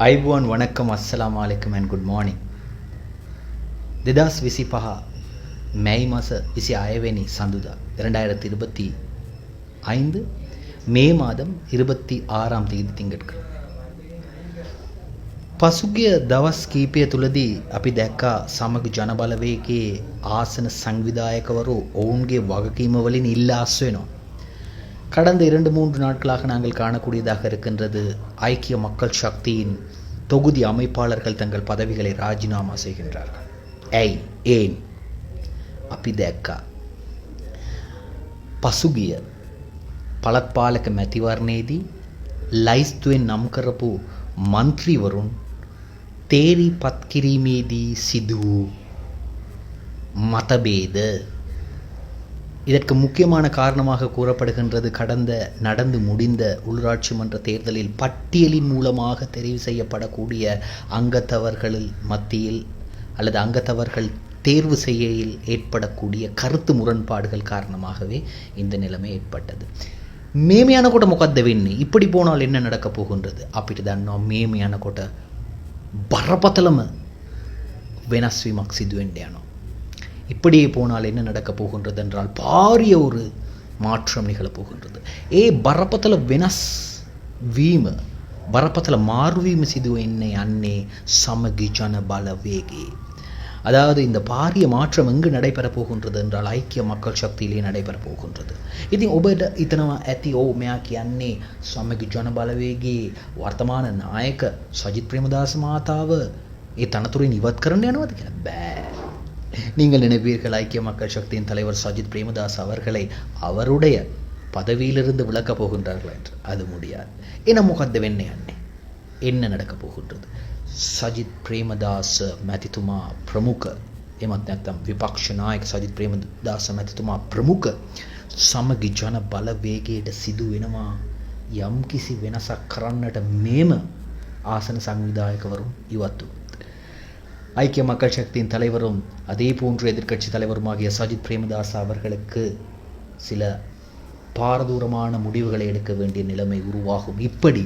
අයිබුවන් වනක්කම අස්සලා මාලෙකමැන් good මෝනිින් දෙදස් විසි පහ මැයි මස විසි අයවෙනි සඳුදා இரண்டாயிரத்தி இருபத்தி ஐந்து மே மாதம் இருபத்தி ஆறாம் தேதி திங்கட்கிழமை පසුගිය දවස් කීපය තුළදී අපි දැක්කා සමග ජනබලවේගේ ආසන සංවිධායකවරු ඔවුන්ගේ වගකීම வலின் இல்லாஸ் වෙනවා கடந்த இரண்டு மூன்று நாட்களாக நாங்கள் காணக்கூடியதாக இருக்கின்றது ஐக்கிய மக்கள் சக்தியின் தொகுதி அமைப்பாளர்கள் தங்கள் பதவிகளை ராஜினாமா செய்கின்றார்கள் ඇයි ඒන් අපි දැක්කා පසුගිය පළත්පාලක මැතිවරණයේදී ලයිස්තුවෙන් නම් කරපු මන්ත්‍රීවරුන් තේරී පත් කිරීමේදී සිදු වූ மதபேத இதற்கு முக்கியமான காரணமாக கூறப்படுகின்றது கடந்த நடந்து முடிந்த உள்ளாட்சி மன்ற தேர்தலில் பட்டியலின் மூலமாக தெரிவு செய்யப்படக்கூடிய அங்கத்தவர்களில் மத்தியில் அல்லது அங்கத்தவர்கள் தேர்வு செய்யையில் ஏற்படக்கூடிய கருத்து முரண்பாடுகள் காரணமாகவே இந்த நிலைமை ஏற்பட்டது මේම යනකොට මොකක්ද වෙන්නේ இப்படி போனால் என்ன நடக்க போகின்றது අපිට දන්නවා මේම යනකොට බරපතලම වෙනස් වීමක් සිදුවෙන්න යනවා இப்படியே போனால் என்ன நடக்கப் போகின்றது என்றால் பாரிய ஒரு மாற்றம் நிகழப் போகின்றது ඒ බරපතල වෙනස් වීම බරපතල මාර්වීම සිදුව එන්නේ යන්නේ සමගි ජන බලවේගේ அதாவது இந்த பாரிய மாற்றம் எங்கு நடைபெறப் போகின்றது என்றால் ஐக்கிய மக்கள் சக்தியிலே நடைபெறப் போகின்றது ඉතින් ඔබට ඉතනවා ඇති ඕ මෙයා කියන්නේ සමගි ජන බලවේගේ වර්තමාන නායක සජිත් ප්‍රේමදාස මාතාව ඒ තනතුරින් ඉවත් කරන්න යනවද කියලා බෑ நீங்கள் நினைப்பீர்கள் ஐக்கிய மக்கள் சக்தியின் தலைவர் சஜித் பிரேமதாஸ் அவர்களை அவருடைய பதவியிலிருந்து விலக்கப் போகின்றார்கள் என்று அது முடியாது என்ன මොකක්ද වෙන්න යන්නේ என்ன நடக்கப் போகின்றது සජිත් ප්‍රේමදාස මැතිතුමා ප්‍රමුඛ එමත් නැත්තම් විපක්ෂ නායක සජිත් ප්‍රේමදාස මැතිතුමා ප්‍රමුඛ සමගි ජන බලවේගයට සිදු වෙනවා යම්කිසි වෙනසක් කරන්නට මේම ආසන සංවිධායකවරුන් ඉවත් වූ ஐக்கிய மக்கள் சக்தியின் தலைவரும் அதே போன்று எதிர்க்கட்சி தலைவருமாகிய சஜித் பிரேமதாஸ் அவர்களுக்கு சில பாரதூரமான முடிவுகளை எடுக்க வேண்டிய நிலைமை உருவாகும் இப்படி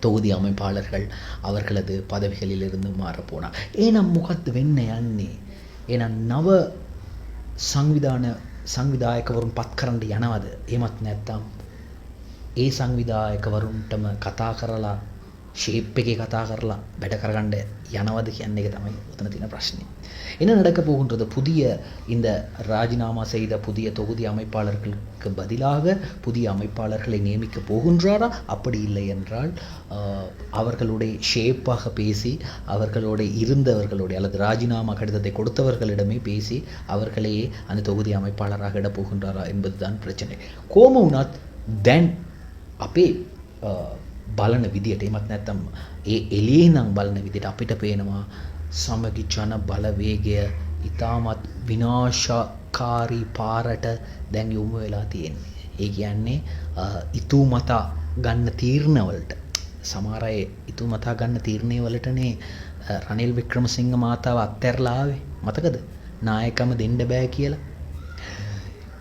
தொகுதி அமைப்பாளர்கள் அவர்களது பதவிகளிலிருந்து மாறப்போனார் ஏன்னா முகத்து වෙන්න යන්නේ එහෙනම් නව සංවිධාන සංවිධායකවරුන් පත් කරන්න යනවද එහෙමත් නැත්නම් ඒ සංවිධායකවරුන්ටම කතා කරලා ஷேப் එකේ කතා කරලා වැඩ කරගන්න යනවද කියන එක තමයි උතන තියෙන ප්‍රශ්නේ. என்ன நடக்க போகின்றது புதிய இந்த ராஜினாமா செய்த புதிய தொகுதி அமைப்பாளர்களுக்கு பதிலாக புதிய அமைப்பாளர்களை நியமிக்க போகின்றாரா அப்படி இல்லை என்றால் ஆஹ், அவர்களுடைய ஷேப்பாக பேசி அவர்களோட இருந்தவர்களுடைய அல்லது ராஜினாமா கடிதத்தை கொடுத்தவர்களிடமே பேசி அவர்களையே அந்த தொகுதி அமைப்பாளராக இட போகின்றாரா என்பதுதான் பிரச்சனை கோமவுனாத் தென் අපේ අ, බලන විදියට. එමත් නැත්තම් ඒ එලියේ නම් බලන විදිට අපිට පේනවා සමගි ජන බලවේගය ඉතාමත් විනාශකාරී පාරට දැන් යොමු වෙලා තියෙන්නේ. ඒ කියන්නේ අ, ඉතු මතා ගන්න තීරණවලට. සමහර අය ඉතු මතා ගන්න තීරණය වලටනේ අ, රනිල් වික්‍රමසිංහ මාතාව අත්හැරලාවේ මතකද? නායකම දෙන්න බෑ කියලා.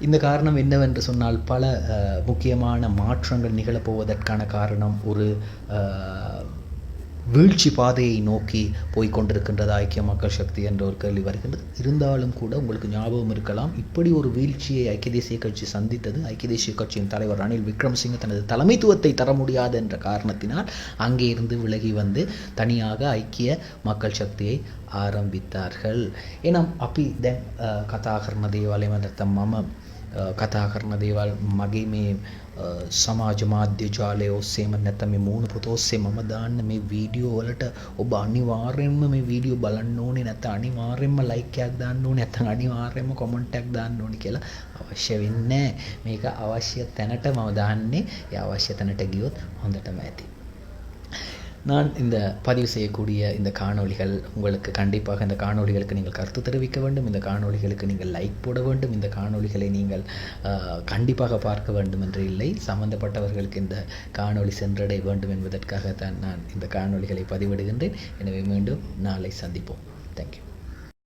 இந்த காரணம் என்னவென்று சொன்னால் பல முக்கியமான மாற்றங்கள் நிகழப்போவதற்கான காரணம் ஒரு வீழ்ச்சி பாதையை நோக்கி போய் கொண்டிருக்கின்றது ஐக்கிய மக்கள் சக்தி என்ற ஒரு கேள்வி வருகின்றது. இருந்தாலும் கூட உங்களுக்கு ஞாபகம் இருக்கலாம் இப்படி ஒரு வீழ்ச்சியை ஐக்கிய தேசிய கட்சி சந்தித்தது. ஐக்கிய தேசிய கட்சியின் தலைவர் ரணில் விக்ரமசிங்க தனது தலைமைத்துவத்தை தர முடியாது என்ற காரணத்தினால் அங்கே இருந்து விலகி வந்து தனியாக ஐக்கிய மக்கள் சக்தியை ஆரம்பித்தார்கள். ஏன்னா அப்பி தென் கதாகர்ண தேவாலயம் என்ற மம එම නැත්තම් මම අ, කතා කරන දේවල් මගේ මේ අ, සමාජ මාධ්‍ය ජාලය ඔස්සේම නැත්තම් මේ මූුණ පොත ඔස්සේ මම දාන්න මේ වීඩියෝ වලට ඔබ අනිවාර්යෙන්ම මේ වීඩියෝ බලන්න ඕනේ නැත්ත අනිවාර්යෙන්ම ලයිකයක් දාන්න ඕනේ නැත්නම් අනිවාර්යෙන්ම කොමෙන්ට් දාන්න ඕනේ කියලා අවශ්‍ය වෙන්නේ නැහැ. මේක අවශ්‍ය තැනට මම දාන්නේ ඒ අවශ්‍ය තැනට ගියොත් හොඳටම ඇති நான் இந்த பதிவு செய்யக்கூடிய இந்த காணொளிகள் உங்களுக்கு கண்டிப்பாக இந்த காணொளிகளுக்கு நீங்கள் கருத்து தெரிவிக்க வேண்டும். இந்த காணொளிகளுக்கு நீங்கள் லைக் போட வேண்டும். இந்த காணொளிகளை நீங்கள் கண்டிப்பாக பார்க்க வேண்டும் என்று இல்லை. சம்பந்தப்பட்டவர்களுக்கு இந்த காணொளி சென்றடைய வேண்டும் என்பதற்காக தான் நான் இந்த காணொளிகளை பதிவிடுகின்றேன். எனவே மீண்டும் நாளை சந்திப்போம். தேங்க்யூ